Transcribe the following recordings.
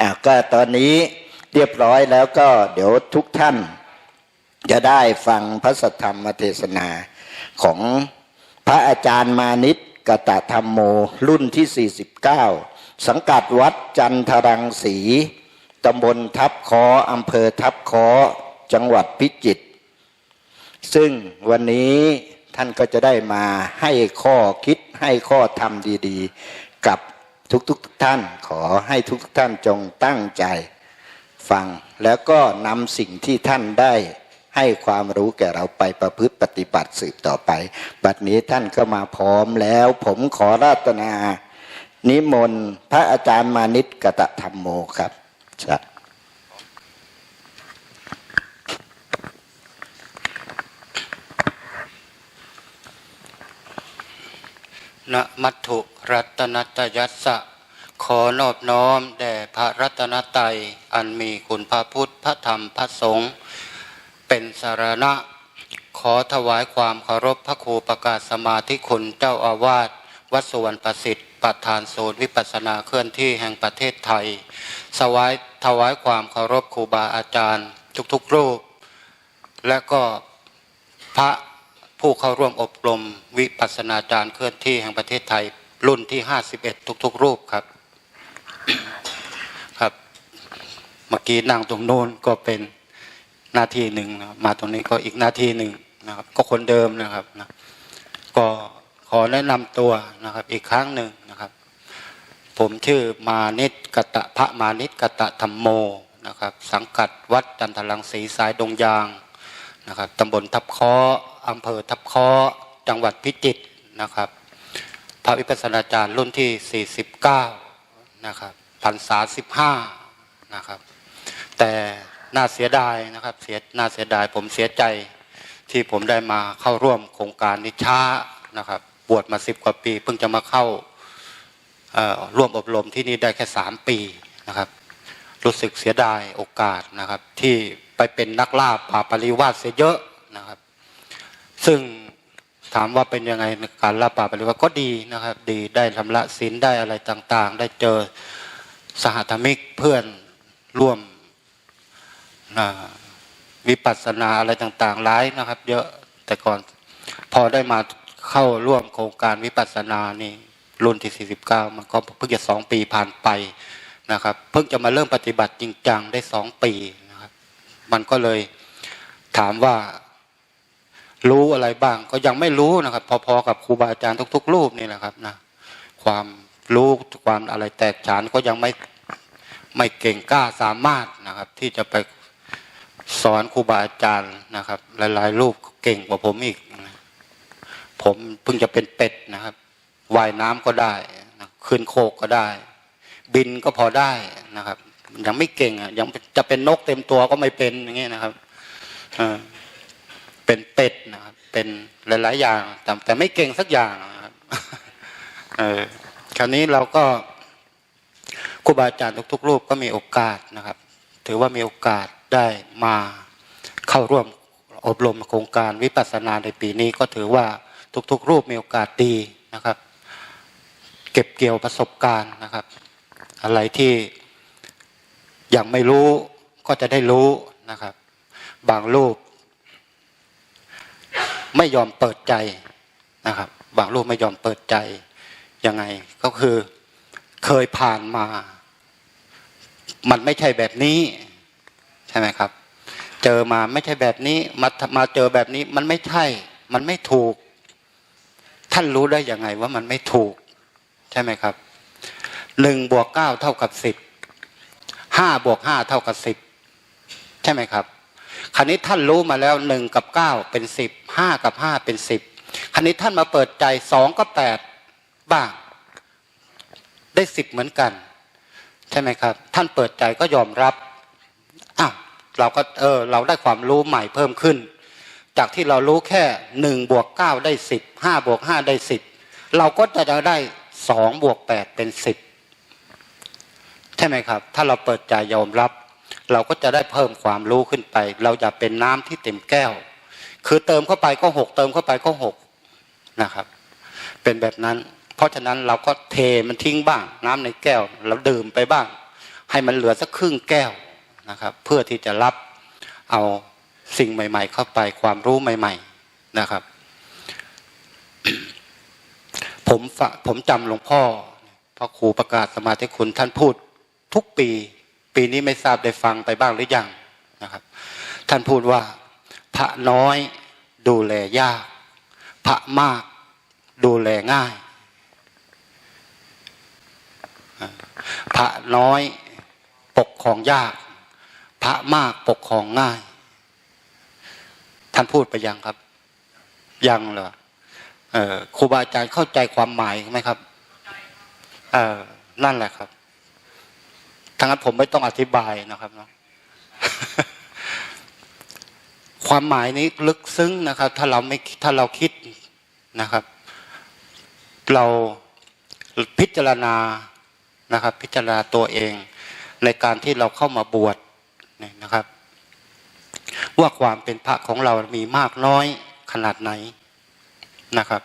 อะก็ตอนนี้เรียบร้อยแล้วก็เดี๋ยวทุกท่าน จะได้ฟังพระสัทธรรมเทศนาของพระอาจารย์มานิตกตธรรมโมรุ่นที่ 49 สังกัดวัดจันทรังสีตำบลทับคออำเภอทับคอจังหวัดพิจิตรซึ่งวันนี้ท่านก็จะได้มาให้ข้อคิดให้ข้อธรรมดี ๆ กับ ทุกๆท่านขอให้ทุกๆท่านจงตั้งใจฟัง แล้วก็นำสิ่งที่ท่านได้ให้ความรู้แก่เราไปประพฤติปฏิบัติสืบต่อไป บัดนี้ท่านก็มาพร้อมแล้ว ผมขอราตนา นิมนต์พระอาจารย์มานิตกะตะธรรมโมครับ นะมัตถุรัตนตยัสสะ ขอนอบน้อมแด่พระรัตนตรัยอันมีคุณพระพุทธพระธรรมพระสงฆ์เป็นสารณะ ขอถวายความเคารพพระครูประกาศสมาธิคุณเจ้าอาวาสวัดสวรรณประสิทธิ์ประธานศูนวิปัสสนาเคลื่อนที่แห่งประเทศไทย สวายถวายความเคารพครูบาอาจารย์ ทุกๆรูป และก็พระ ผู้เข้าร่วมอบรมวิปัสสนาจารย์เคลื่อนที่แห่งประเทศไทย รุ่นที่ 51 ทุก ๆ รูปครับ ครับ เมื่อกี้นั่งตรงโน้นก็เป็นหน้าที่หนึ่งนะครับมาตรงนี้ก็อีกหน้าที่หนึ่งนะครับ ก็คนเดิมนะครับนะก็ขอแนะนำตัวนะครับ อีกครั้งหนึ่งนะครับ ผมชื่อมานิตกตะพระมานิตกตะธรรมโมนะครับ สังกัดวัดจันทรังสีสายดงยางนะครับตำบลทับคาะ อำเภอทับคาะจังหวัดพิจิตรนะครับพระวิปัสสนาจารย์รุ่นที่ 49 นะครับพรรษา 15 นะครับ แต่น่าเสียดายนะครับเสียน่าเสียดายผมเสียใจที่ผมได้มาเข้าร่วมโครงการนิช้านะครับ บวชมาสิบกว่าปี เพิ่งจะมาเข้าร่วมอบรมที่นี่ได้แค่3ปีนะครับ รู้สึกเสียดายโอกาสนะครับ ที่ไปเป็นนักล่าป่าปริวาสเสียเยอะนะครับ ซึ่งถามว่าเป็นยังไงการล่าป่าปริวาก็ดีนะครับ ดีได้ทำละศีลได้อะไรต่าง ๆ ได้เจอสหธรรมิกเพื่อนร่วมนะวิปัสสนาอะไรต่างๆหลายนะครับ เยอะแต่ก่อนพอได้มาเข้าร่วมโครงการวิปัสสนานี่รุ่นที่ 49 มันก็เพิ่งจะสองปีผ่านไปนะครับ เพิ่งจะมาเริ่มปฏิบัติจริงจังได้สองปีนะครับ มันก็เลยถามว่า รู้อะไรบ้าง ก็ยังไม่รู้นะครับ พอๆกับครูบาอาจารย์ทุก ๆ รูปนี่แหละครับนะความรู้ความอะไรแตกฉานก็ยังไม่ไม่เก่งกล้าสามารถนะครับ ที่จะไปสอนครูบาอาจารย์นะครับ หลายๆ รูปเก่งกว่าผมอีก ผมเพิ่งจะเป็นเป็ดนะครับว่ายน้ำก็ได้นะขึ้นโคกก็ได้ บินก็พอได้นะครับ ยังไม่เก่งอะยังจะเป็นนกเต็มตัวก็ไม่เป็นอย่างเงี้ยนะครับเออ เป็นเป็ดนะครับเป็นหลาย ๆ อย่างแต่แต่ไม่เก่งสักอย่างนะครับเออคราวนี้เราก็ครูบาอาจารย์ทุก ๆ รูปก็มีโอกาสนะครับ ถือว่ามีโอกาสได้มาเข้าร่วมอบรมโครงการวิปัสสนาในปีนี้ก็ถือว่าทุก ๆ รูปมีโอกาสดีนะครับ เก็บเกี่ยวประสบการณ์นะครับ อะไรที่ยังไม่รู้ก็จะได้รู้นะครับ บางรูป ไม่ยอมเปิดใจนะครับ บางรูปไม่ยอมเปิดใจยังไงก็คือเคยผ่านมา มันไม่ใช่แบบนี้ ใช่ไหมครับ เจอมาไม่ใช่แบบนี้มามาเจอแบบนี้มันไม่ใช่ มันไม่ถูก ท่านรู้ได้ยังไงว่ามันไม่ถูก ใช่ไหมครับหนึ่งบวกเก้าเท่ากับสิบห้าบวกห้าเท่ากับสิบใช่ไหมครับ คราวนี้ท่านรู้มาแล้วหนึ่งกับเก้าเป็นสิบห้ากับห้าเป็นสิบคราวนี้ท่านมาเปิดใจสองกับแปดบ้างได้สิบเหมือนกัน ใช่ไหมครับ ท่านเปิดใจก็ยอมรับอ้าวเราก็เออเราได้ความรู้ใหม่เพิ่มขึ้น จากที่เรารู้แค่หนึ่งบวกเก้าได้สิบห้าบวกห้าได้สิบเราก็จะได้สองบวกแปดเป็นสิบใช่ไหมครับ ถ้าเราเปิดใจยอมรับ เราก็จะได้เพิ่มความรู้ขึ้นไป เราจะเป็นน้ำที่เต็มแก้ว คือเติมเข้าไปก็หกเติมเข้าไปก็หกนะครับ เป็นแบบนั้น เพราะฉะนั้นเราก็เทมันทิ้งบ้าง น้ำในแก้ว เราดื่มไปบ้าง ให้มันเหลือสักครึ่งแก้วนะครับ เพื่อที่จะรับเอาสิ่งใหม่ ๆ เข้าไปความรู้ใหม่ ๆนะครับ ผมฝะผมจำหลวงพ่อพระครูประกาศสมาธิคุณท่านพูดทุกปี ปีนี้ไม่ทราบได้ฟังไปบ้างหรือยังนะครับ ท่านพูดว่า พระน้อยดูแลยาก พระมากดูแลง่าย พระน้อยปกครองยาก พระมากปกครองง่าย ท่านพูดไปยังครับ ยังเหรอเออครูบาอาจารย์เข้าใจความหมายไหมครับ เออนั่นแหละครับ ทั้งนั้นผมไม่ต้องอธิบายนะครับเนาะความหมายนี้ลึกซึ้งนะครับ ถ้าเราไม่ถ้าเราคิดนะครับ เราพิจารณานะครับ พิจารณาตัวเอง ในการที่เราเข้ามาบวชเนี่ยนะครับ ว่าความเป็นพระของเรามีมากน้อยขนาดไหนนะครับ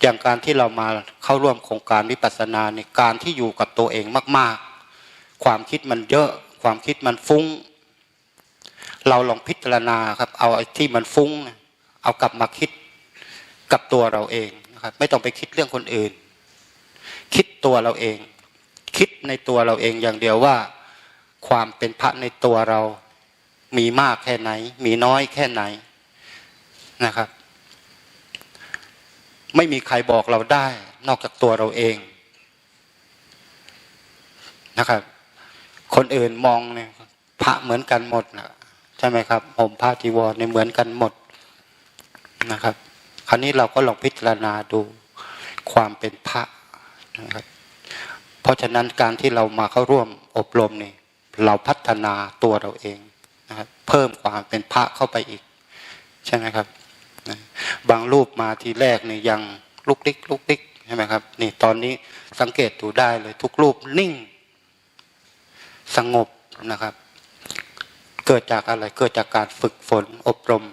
อย่างการที่เรามาเข้าร่วมโครงการวิปัสสนาในการที่อยู่กับตัวเองมากๆ ความคิดมันเยอะ ความคิดมันฟุ้ง เราลองพิจารณาครับ เอาไอ้ที่มันฟุ้งเนี่ยเอากลับมาคิดกับตัวเราเองนะครับ ไม่ต้องไปคิดเรื่องคนอื่น คิดตัวเราเอง คิดในตัวเราเองอย่างเดียวว่า ความเป็นพระในตัวเรา มีมากแค่ไหน มีน้อยแค่ไหนนะครับ ไม่มีใครบอกเราได้ นอกจากตัวเราเองนะครับ คนอื่นมองเนี่ยพระเหมือนกันหมดนะใช่ไหมครับผมผ้าจีวรเนี่ยเหมือนกันหมดนะครับ คราวนี้เราก็ลองพิจารณาดูความเป็นพระนะครับ เพราะฉะนั้นการที่เรามาเข้าร่วมอบรมนี่เราพัฒนาตัวเราเองนะครับ เพิ่มความเป็นพระเข้าไปอีก ใช่ไหมครับนะบางรูปมาทีแรกเนี่ยยังลุกลิกลุกลิกใช่ไหมครับนี่ตอนนี้สังเกตดูได้เลยทุกรูปนิ่ง สงบนะครับ เกิดจากอะไรเกิดจากการฝึกฝนอบรม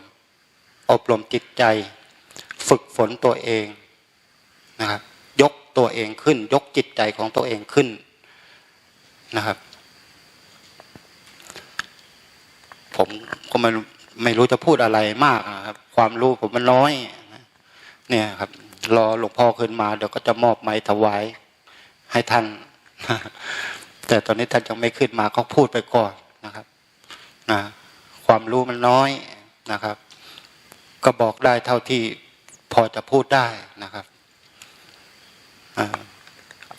อบรมจิตใจ ฝึกฝนตัวเองนะครับ ยกตัวเองขึ้น ยกจิตใจของตัวเองขึ้นนะครับ ผมก็ไม่ไม่รู้จะพูดอะไรมากนะครับ ความรู้ผมมันน้อยเนี่ยครับ รอหลวงพ่อขึ้นมาเดี๋ยวก็จะมอบไม้ถวายให้ท่าน แต่ตอนนี้ท่านยังไม่ขึ้นมาก็พูดไปก่อนนะครับนะความรู้มันน้อยนะครับ ก็บอกได้เท่าที่พอจะพูดได้นะครับ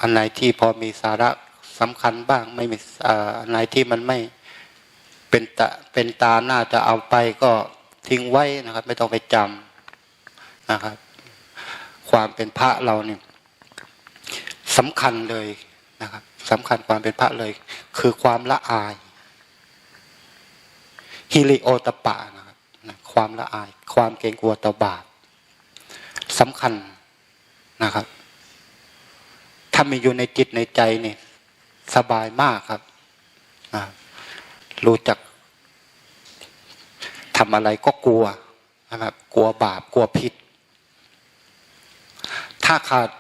อันไหนที่พอมีสาระสำคัญบ้างไม่มีอันไหนที่มันไม่เป็นตาเป็นตาน้าจะเอาไปก็ทิ้งไว้นะครับ ไม่ต้องไปจำนะครับ ความเป็นพระเราเนี่ยสำคัญเลยนะครับ สำคัญความเป็นพระเลย คือความละอายฮิริโอตปะนะครับความละอาย ความเกรงกลัวต่อบาปสำคัญนะครับ ถ้ามีอยู่ในจิตในใจเนี่ยสบายมากครับรู้จักทำอะไรก็กลัวนะครับ กลัวบาปกลัวผิด ถ้าขาด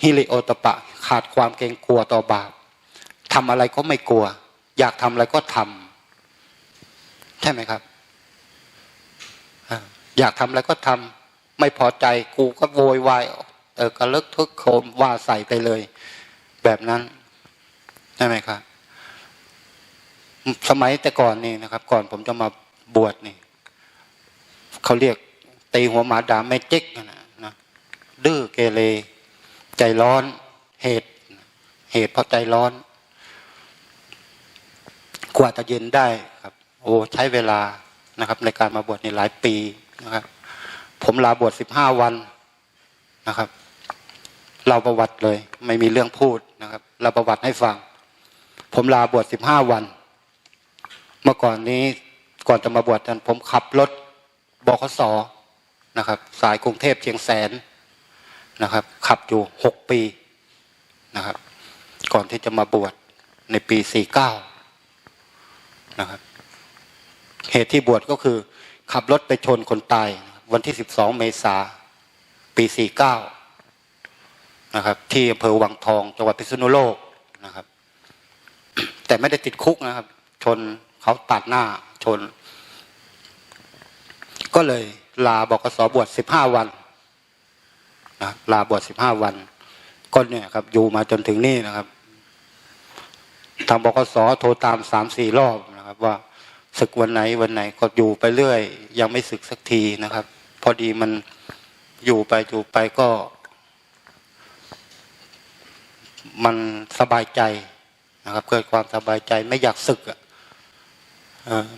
ฮิริโอตปะขาดความเกรงกลัวต่อบาปทำอะไรก็ไม่กลัว อยากทำอะไรก็ทำใช่ไหมครับอยากทำอะไรก็ทำไม่พอใจกูก็โวยวายเออกระลึกทึกโคมว่าใส่ไปเลย แบบนั้นใช่ไหมครับ สมัยแต่ก่อนนี่นะครับ ก่อนผมจะมาบวชนี่เขาเรียกตีหัวหมาด่าแม่เจ๊กนะนะดื้อเกเร ใจร้อน เหตุ เหตุเพราะใจร้อน กว่าจะเย็นได้ครับ โอ้ใช้เวลานะครับ ในการมาบวชในหลายปีนะครับ ผมลาบวชสิบห้าวันนะครับเราประวัติเลย ไม่มีเรื่องพูดนะครับเราประวัติให้ฟัง ผมลาบวชสิบห้าวัน เมื่อก่อนนี้ก่อนจะมาบวชนั้นผมขับรถบขสนะครับ สายกรุงเทพเชียงแสนนะครับ ขับอยู่หกปีนะครับ ก่อนที่จะมาบวชในปีสี่เก้านะครับ เหตุที่บวชก็คือ ขับรถไปชนคนตาย วันที่สิบสองเมษาปีสี่เก้านะครับ ที่อำเภอวังทองจังหวัดพิษณุโลกนะครับ แต่ไม่ได้ติดคุกนะครับ ชนเขาตัดหน้าชน ก็เลยลาบอกสบวชสิบห้าวัน นะลาบวชสิบห้าวัน ก็เนี่ยครับ อยู่มาจนถึงนี่นะครับ ทางบกสโทรตามสามสี่รอบนะครับ ว่าศึกวันไหนวันไหนก็อยู่ไปเรื่อย ยังไม่ศึกสักทีนะครับ พอดีมันอยู่ไปอยู่ไปก็ มันสบายใจนะครับ เกิดความสบายใจไม่อยากศึกอะ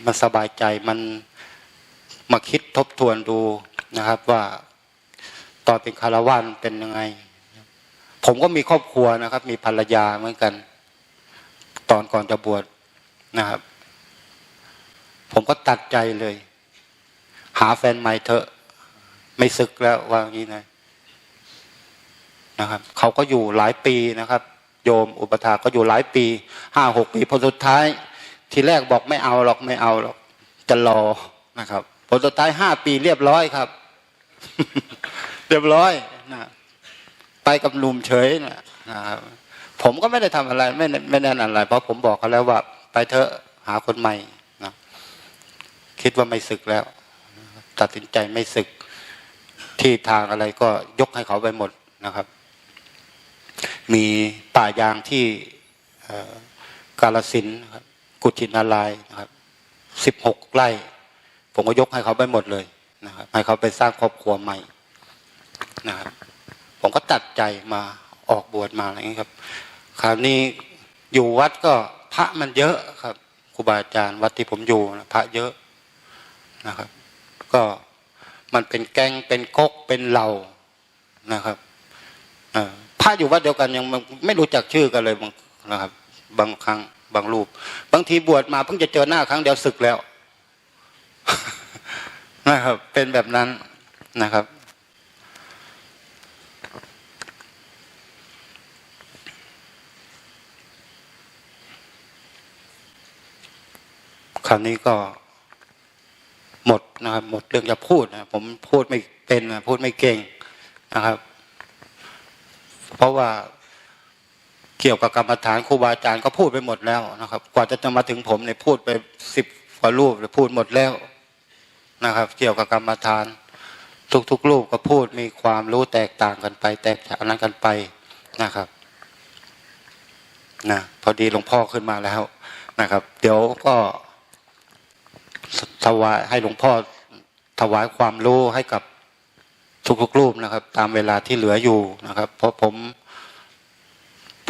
มันสบายใจมันมาคิดทบทวนดูนะครับว่า ตอนเป็นคารวานเป็นยังไง ผมก็มีครอบครัวนะครับ มีภรรยาเหมือนกัน ตอนก่อนจะบวชนะครับ ผมก็ตัดใจเลย หาแฟนใหม่เถอะ ไม่ศึกแล้วว่างี้นะนะครับ เขาก็อยู่หลายปีนะครับ โยมอุปถาก็อยู่หลายปีห้าหกปีพอสุดท้าย ทีแรกบอกไม่เอาหรอกไม่เอาหรอกจะรอนะครับผลสุดท้ายห้าปีเรียบร้อยครับ เรียบร้อยนะไปกับหนุ่มเฉยนะนะครับผมก็ไม่ได้ทำอะไร ไม่ไม่แน่นอะไรเพราะผมบอกเขาแล้วว่า ไปเถอะหาคนใหม่นะคิดว่าไม่ศึกแล้ว ตัดสินใจไม่ศึก ที่ทางอะไรก็ยกให้เขาไปหมดนะครับ มีป่ายางที่กาลสินครับกุชินารายนะครับสิบหกไร่ ผมก็ยกให้เขาไปหมดเลยนะครับ ให้เขาไปสร้างครอบครัวใหม่ นะครับ ผมก็ตัดใจมาออกบวชมาอะไรอย่างนี้ครับ คราวนี้อยู่วัดก็พระมันเยอะครับครูบาอาจารย์วัดที่ผมอยู่นะพระเยอะนะครับ ก็มันเป็นแกงเป็นก๊กเป็นเหล่านะครับพระอยู่วัดเดียวกันยังไม่รู้จักชื่อกันเลยบางนะครับ บางครั้งบางรูป บางทีบวชมาเพิ่งจะเจอหน้าครั้งเดียวศึกแล้วนะครับ เป็นแบบนั้นนะครับ คราวนี้ก็หมดนะครับ หมดเรื่องจะพูดนะผมพูดไม่เป็นนะพูดไม่เก่งนะครับ เพราะว่าเกี่ยวกับกรรมฐานครูบาอาจารย์ก็พูดไปหมดแล้วนะครับ กว่าจะจะมาถึงผมเนี่ยพูดไปสิบกว่ารูปเลยพูดหมดแล้วนะครับ เกี่ยวกับกรรมฐาน ทุกๆรูปก็พูดมีความรู้แตกต่างกันไป แตกต่างนั้นกันไปนะครับนะพอดีหลวงพ่อขึ้นมาแล้วนะครับ เดี๋ยวก็ ถวายให้หลวงพ่อถวายความรู้ให้กับทุกๆรูปนะครับ ตามเวลาที่เหลืออยู่นะครับ เพราะผม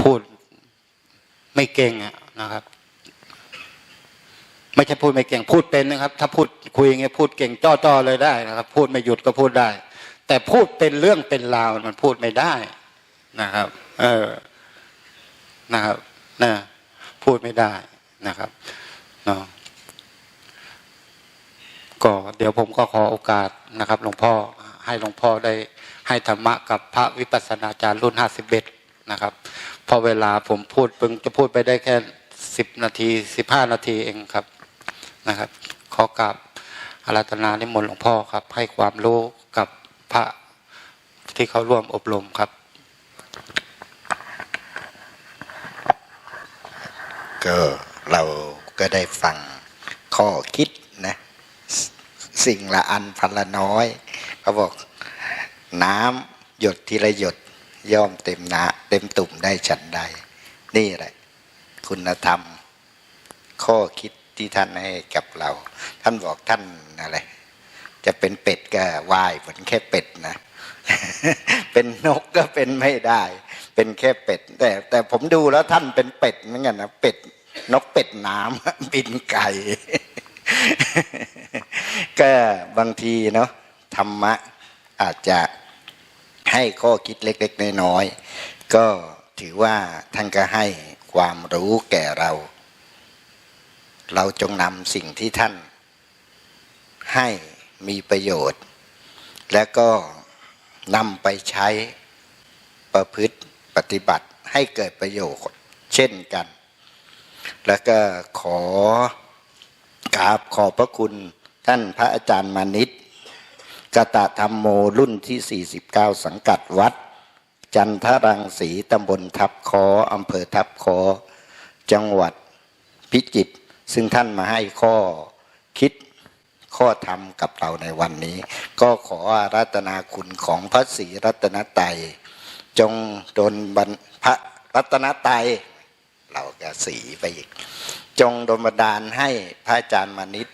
พูดไม่เก่งอะนะครับ ไม่ใช่พูดไม่เก่งพูดเป็นนะครับ ถ้าพูดคุยอย่างเงี้ยพูดเก่งจ้อๆเลยได้นะครับ พูดไม่หยุดก็พูดได้ แต่พูดเป็นเรื่องเป็นราวมันพูดไม่ได้นะครับ เออนะครับนะพูดไม่ได้นะครับเนาะ ก็เดี๋ยวผมก็ขอโอกาสนะครับหลวงพ่อให้หลวงพ่อได้ให้ธรรมะกับพระวิปัสสนาจารย์รุ่นห้าสิบเอ็ดนะครับพอเวลาผมพูดเพิ่งจะพูดไปได้แค่สิบนาทีสิบห้านาทีเองครับนะครับ ขอกราบอาราธนานิมนต์หลวงพ่อครับ ให้ความรู้กับพระที่เขาร่วมอบรมครับก็เราก็ได้ฟังข้อคิด สิ่งละอันพันละน้อยเขาบอกน้ำหยดทีละหยดย่อมเต็มนาเต็มตุ่มได้ฉันใด นี่แหละ คุณธรรม ข้อคิดที่ท่านให้กับเรา ท่านบอกท่านอะไรจะเป็นเป็ดก็ไหว้เหมือนแค่เป็ดนะ เป็นนกก็เป็นไม่ได้ เป็นแค่เป็ด แต่ แต่ผมดูแล้วท่านเป็นเป็ดเหมือนกันนะเป็ดนกเป็ดน้ำบินไก่ ก็บางทีเนาะธรรมะอาจจะให้ข้อคิดเล็ก ๆ น้อยๆก็ถือว่าท่านก็ให้ความรู้แก่เรา เราจงนำสิ่งที่ท่าน ให้มีประโยชน์ และก็นำไปใช้ประพฤติปฏิบัติให้เกิดประโยชน์เช่นกัน แล้วก็ขอ กราบขอบพระคุณท่านพระอาจารย์มานิตกตะธรรมโมรุ่นที่ 49 สังกัดวัด จันทรังสีตำบลทับคออำเภอทับคอ จังหวัดพิจิตรซึ่งท่านมาให้ข้อคิดข้อธรรมกับเราในวันนี้ ก็ขออารัตนาคุณของพระศรีรัตนตรัยจงโดนบันพระรัตนตรัยเราก็สีไปอีก จงโดนบันดาลให้พระอาจารย์มานิต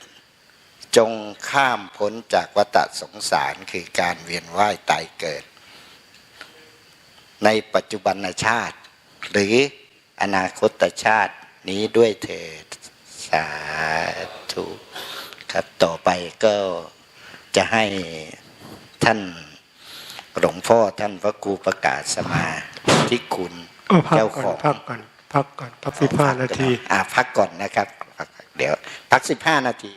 จงข้ามพ้นจากวัฏสงสารคือการเวียนว่ายตายเกิด ในปัจจุบันชาติ หรืออนาคตชาตินี้ด้วยเถิดสาธุครับต่อไปก็จะให้ท่านหลวงพ่อท่านพระครูประกาศสมาที่คุณเอาพักเจ้าก่ขออนง พักก่อนพักก่อนพักสิบห้านาที อ่าพักก่อนนะครับพักเดี๋ยว พักสิบห้านาที